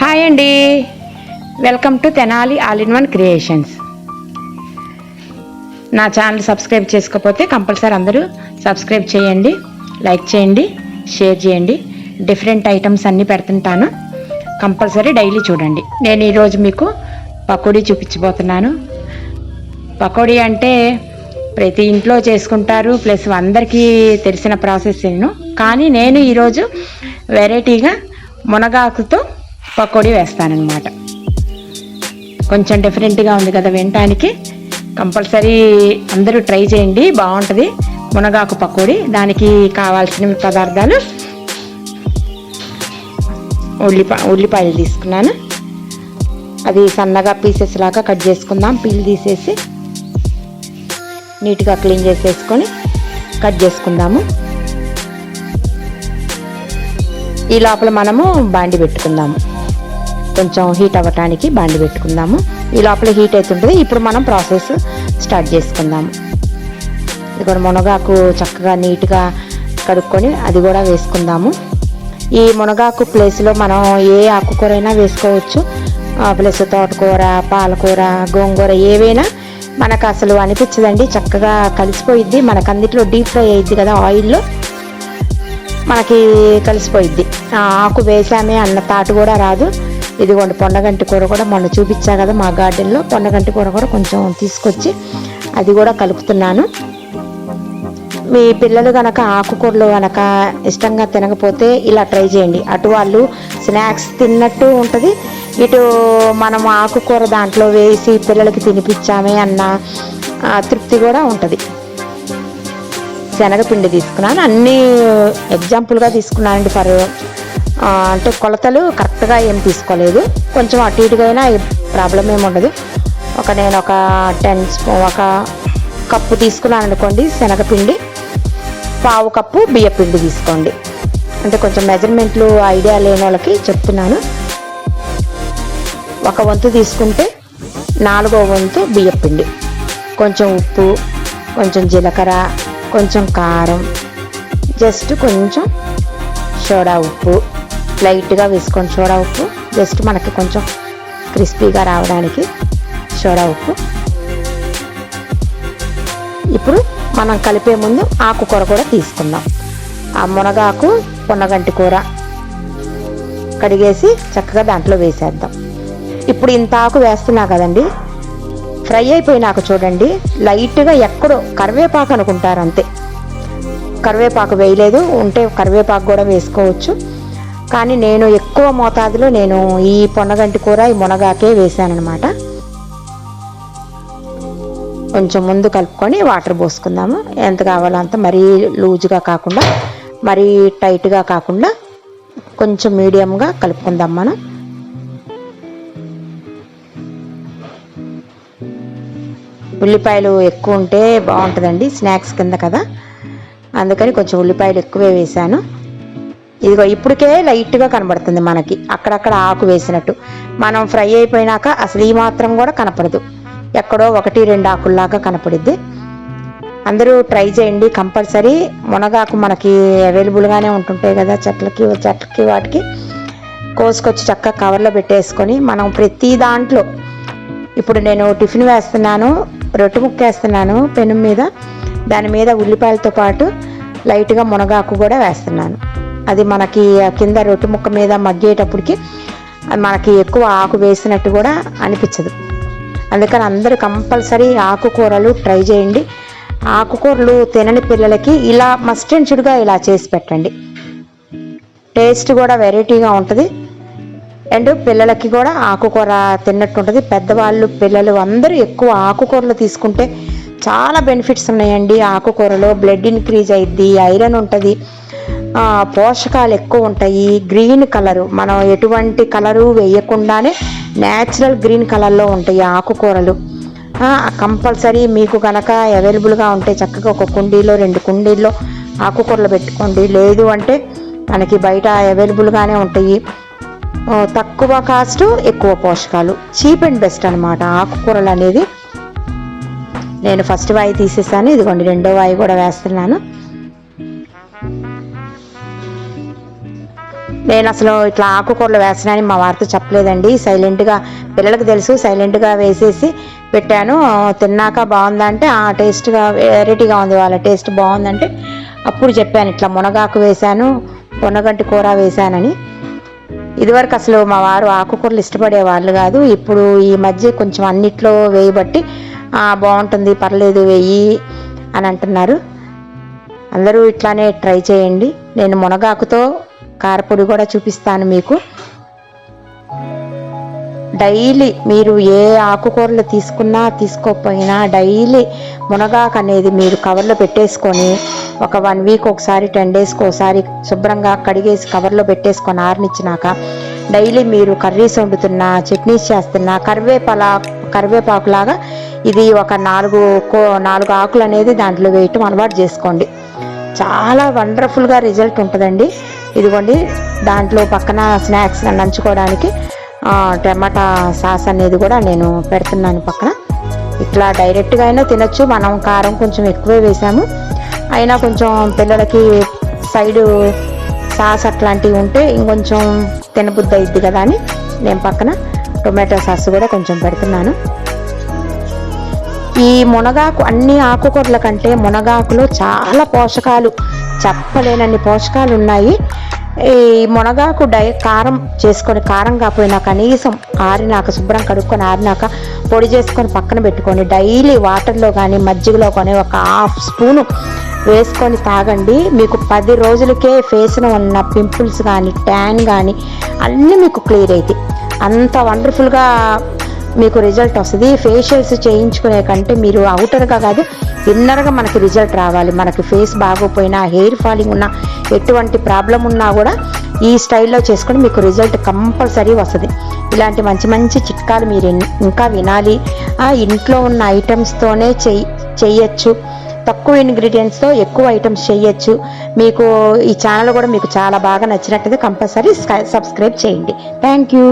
Hi అండి. Welcome to Tenali all in one creations. నా channel subscribe చేసుకోకపోతే compulsory అందరూ సబ్స్క్రైబ్ చేయండి లైక్ చేయండి షేర్ చేయండి. డిఫరెంట్ ఐటమ్స్ అన్నీ పెడుతుంటాను. కంపల్సరీ డైలీ చూడండి. నేను ఈరోజు మీకు పకోడీ చూపించబోతున్నాను. పకోడీ అంటే ప్రతి ఇంట్లో చేసుకుంటారు ప్లస్ అందరికీ తెలిసిన ప్రాసెస్ నేను. కానీ నేను ఈరోజు వెరైటీగా మునగాకుతో పకోడీ వేస్తానన్నమాట. కొంచెం డిఫరెంట్గా ఉంది కదా వినటానికి. కంపల్సరీ అందరూ ట్రై చేయండి బాగుంటుంది. మునగాకు పకోడీ దానికి కావాల్సిన పదార్థాలు. ఉల్లిపా ఉల్లిపాయలు తీసుకున్నాను. అది సన్నగా పీసెస్ లాగా కట్ చేసుకుందాం. పీల్ తీసేసి నీట్గా క్లీన్ చేసేసుకొని కట్ చేసుకుందాము. ఈ లోపల మనము బాండి పెట్టుకుందాము. కొంచెం హీట్ అవ్వటానికి బాండి పెట్టుకుందాము. ఈ లోపల హీట్ అవుతుంటుంది ఇప్పుడు మనం ప్రాసెస్ స్టార్ట్ చేసుకుందాము. ఇక్కడ మునగాకు చక్కగా నీట్గా కడుక్కొని అది కూడా వేసుకుందాము. ఈ మునగాకు ప్లేస్లో మనం ఏ ఆకుకూర అయినా వేసుకోవచ్చు. ప్లస్ తోటకూర పాలకూర గోంగూర ఏవైనా మనకు అసలు అనిపించదండి. చక్కగా కలిసిపోయిద్ది. మనకు అందులో డీప్ ఫ్రై అయ్యిద్ది కదా ఆయిల్లో. మనకి కలిసిపోయిద్ది. ఆ ఆకు వేసామే అన్న తాటు కూడా రాదు. ఇదిగోండి పొన్నగంటి కూర కూడా మొన్న చూపించా కదా మా గార్డెన్లో. పొన్నగంటి కూర కూడా కొంచెం తీసుకొచ్చి అది కూడా కలుపుతున్నాను. మీ పిల్లలు కనుక ఆకుకూరలు కనుక ఇష్టంగా తినకపోతే ఇలా ట్రై చేయండి. అటు వాళ్ళు స్నాక్స్ తిన్నట్టు ఉంటుంది. ఇటు మనం ఆకుకూర దాంట్లో వేసి పిల్లలకి తినిపించామే అన్న తృప్తి కూడా ఉంటుంది. శనగపిండి తీసుకున్నాను. అన్నీ ఎగ్జాంపుల్గా తీసుకున్నానండి ఫర్ అంటే కొలతలు కరెక్ట్గా ఏం తీసుకోలేదు. కొంచెం అటు ఇటుగా అయినా ప్రాబ్లం ఏమి ఉండదు. ఒక నేను ఒక టెన్ ఒక కప్పు తీసుకున్నాను అనుకోండి శనగపిండి పావు కప్పు బియ్యపిండి తీసుకోండి. అంటే కొంచెం మెజర్మెంట్లు ఐడియా లేని వాళ్ళకి చెప్తున్నాను. ఒక వంతు తీసుకుంటే నాలుగో వంతు బియ్యపిండి. కొంచెం ఉప్పు కొంచెం జీలకర్ర కొంచెం కారం జస్ట్ కొంచెం సోడా ఉప్పు. లైట్గా వేసుకొని సోడా ఉప్పు. జస్ట్ మనకి కొంచెం క్రిస్పీగా రావడానికి సోడా ఉప్పు. ఇప్పుడు మనం కలిపే ముందు ఆకుకూర కూడా తీసుకుందాం. ఆ మునగాకు పొన్నగంటి కూర కడిగేసి చక్కగా దాంట్లో వేసేద్దాం. ఇప్పుడు ఇంత ఆకు వేస్తున్నా కదండి ఫ్రై అయిపోయినాక చూడండి లైట్గా ఎక్కడో కరివేపాకు అనుకుంటారు అంతే. కరివేపాకు వేయలేదు ఉంటే కరివేపాకు కూడా వేసుకోవచ్చు. కానీ నేను ఎక్కువ మోతాదులో నేను ఈ పొన్నగంటి కూర ఈ మునగాకే వేసానమాట కొంచెం ముందు కలుపుకొని వాటర్ పోసుకుందాము. ఎంత కావాలో అంత మరీ లూజ్గా కాకుండా మరీ టైట్గా కాకుండా కొంచెం మీడియంగా కలుపుకుందాం మనం. ఉల్లిపాయలు ఎక్కువ ఉంటే బాగుంటుందండి స్నాక్స్ కింద కదా. అందుకని కొంచెం ఉల్లిపాయలు ఎక్కువే వేసాను. ఇదిగో ఇప్పటికే లైట్గా కనబడుతుంది మనకి. అక్కడక్కడ ఆకు వేసినట్టు. మనం ఫ్రై అయిపోయినాక అసలు ఈ మాత్రం కూడా కనపడదు. ఎక్కడో ఒకటి రెండు ఆకుల్లాగా కనపడిద్ది. అందరూ ట్రై చేయండి కంపల్సరీ. మునగాకు మనకి అవైలబుల్గానే ఉంటుంటాయి కదా చెట్లకి చెట్లకి వాటికి. కోసుకొచ్చి చక్కగా కవర్లో పెట్టేసుకొని మనం ప్రతి దాంట్లో ఇప్పుడు నేను టిఫిన్ వేస్తున్నాను రొట్టె ముక్క వేస్తున్నాను పెను మీద. దాని మీద ఉల్లిపాయలతో పాటు లైట్గా మునగాకు కూడా వేస్తున్నాను. అది మనకి కింద రొట్టె ముక్క మీద మగ్గేటప్పటికి అది మనకి ఎక్కువ ఆకు వేసినట్టు కూడా అనిపించదు. అందుకని అందరూ కంపల్సరీ ఆకుకూరలు ట్రై చేయండి. ఆకుకూరలు తినని పిల్లలకి ఇలా మస్ట్ ఇలా చేసి పెట్టండి. టేస్ట్ కూడా వెరైటీగా ఉంటుంది. అండ్ పిల్లలకి కూడా ఆకుకూర తిన్నట్టు ఉంటుంది. పెద్దవాళ్ళు పిల్లలు అందరూ ఎక్కువ ఆకుకూరలు తీసుకుంటే చాలా బెనిఫిట్స్ ఉన్నాయండి. ఆకుకూరలో బ్లడ్ ఇంక్రీజ్ అయ్యిద్ది ఐరన్ ఉంటుంది. పోషకాలు ఎక్కువ ఉంటాయి. Green colour. మనం ఎటువంటి కలరు వేయకుండానే న్యాచురల్ గ్రీన్ కలర్లో ఉంటాయి ఆకుకూరలు. కంపల్సరీ మీకు కనుక అవైలబుల్గా ఉంటే చక్కగా ఒక కుండీలో రెండు కుండీల్లో ఆకుకూరలు పెట్టుకోండి. లేదు అంటే మనకి బయట అవైలబుల్గానే ఉంటాయి. తక్కువ కాస్ట్ ఎక్కువ పోషకాలు. చీప్ అండ్ బెస్ట్ అనమాట ఆకుకూరలు అనేది. నేను ఫస్ట్ వాయి తీసేసాను. ఇదిగోండి రెండో వాయి కూడా వేస్తున్నాను. నేను అసలు ఇట్లా ఆకుకూరలు వేస్తున్నానని మా వారితో చెప్పలేదండి. సైలెంట్గా పిల్లలకు తెలుసు సైలెంట్గా వేసేసి పెట్టాను. తిన్నాక బాగుందంటే ఆ టేస్ట్గా వెరైటీగా ఉంది వాళ్ళ టేస్ట్ బాగుందంటే అప్పుడు చెప్పాను ఇట్లా మునగాకు వేశాను పొనగంటి కూర వేశానని. ఇదివరకు అసలు మా వారు ఆకుకూరలు ఇష్టపడే వాళ్ళు కాదు. ఇప్పుడు ఈ మధ్య కొంచెం అన్నిట్లో వేయబట్టి బాగుంటుంది పర్లేదు వేయి అని అంటున్నారు. అందరూ ఇట్లానే ట్రై చేయండి. నేను మునగాకుతో కారపొడి కూడా చూపిస్తాను మీకు. డైలీ మీరు ఏ ఆకుకూరలు తీసుకున్నా తీసుకోకపోయినా డైలీ మునగాకు అనేది మీరు కవర్లో పెట్టేసుకొని ఒక వన్ వీక్ ఒకసారి టెన్ డేస్కి ఒకసారి శుభ్రంగా కడిగేసి కవర్లో పెట్టేసుకొని ఆరనిచ్చినాక డైలీ మీరు కర్రీస్ వండుతున్నా చట్నీస్ చేస్తున్నా కరివేపలా కరివేపాకులాగా ఇది ఒక నాలుగు కో నాలుగు ఆకులు అనేది దాంట్లో వేయటం అలవాటు చేసుకోండి. చాలా వండర్ఫుల్గా రిజల్ట్ ఉంటుందండి. ఇదిగోండి దాంట్లో పక్కన స్నాక్స్ నంచుకోవడానికి టమాటా సాస్ అనేది కూడా నేను పెడుతున్నాను పక్కన. ఇట్లా డైరెక్ట్గా అయినా తినొచ్చు. మనం కారం కొంచెం ఎక్కువే వేసాము. అయినా కొంచెం పిల్లలకి సైడు సాస్ అట్లాంటివి ఉంటే ఇంకొంచెం తినబుద్ధి అయింది కదా అని నేను పక్కన టొమాటో సాస్ కూడా కొంచెం పెడుతున్నాను. ఈ మునగాకు అన్ని ఆకుకూరల కంటే మునగాకులో చాలా పోషకాలు చెప్పలేనన్ని పోషకాలు ఉన్నాయి ఈ మునగాకు డై కారం చేసుకొని కారం కాకపోయినా కనీసం ఆరినాక శుభ్రం కడుక్కొని ఆరినాక పొడి చేసుకొని పక్కన పెట్టుకొని డైలీ వాటర్లో కానీ మజ్జిగలో కానీ ఒక హాఫ్ స్పూను వేసుకొని తాగండి. మీకు పది రోజులకే ఫేస్లో ఉన్న పింపుల్స్ కానీ ట్యాన్ కానీ అన్నీ మీకు క్లియర్ అవుతాయి అంత వండర్ఫుల్గా మీకు రిజల్ట్ వస్తుంది. ఫేషియల్స్ చేయించుకునే కంటే మీరు అవుటర్గా కాదు ఇన్నర్గా మనకి రిజల్ట్ రావాలి. మనకి ఫేస్ బాగోపోయినా హెయిర్ ఫాలింగ్ ఉన్నా ఎటువంటి ప్రాబ్లం ఉన్నా కూడా ఈ స్టైల్లో చేసుకొని మీకు రిజల్ట్ కంపల్సరీ వస్తుంది. ఇలాంటి మంచి మంచి చిట్కాలు మీరు ఇంకా వినాలి. ఆ ఇంట్లో ఉన్న ఐటమ్స్తోనే చెయ్యి చెయ్యొచ్చు. తక్కువ ఇంగ్రీడియంట్స్తో ఎక్కువ ఐటమ్స్ చేయొచ్చు మీకు ఈ ఛానల్ కూడా మీకు చాలా బాగా నచ్చినట్టయితే కంపల్సరీ సబ్స్క్రైబ్ చేయండి. Thank you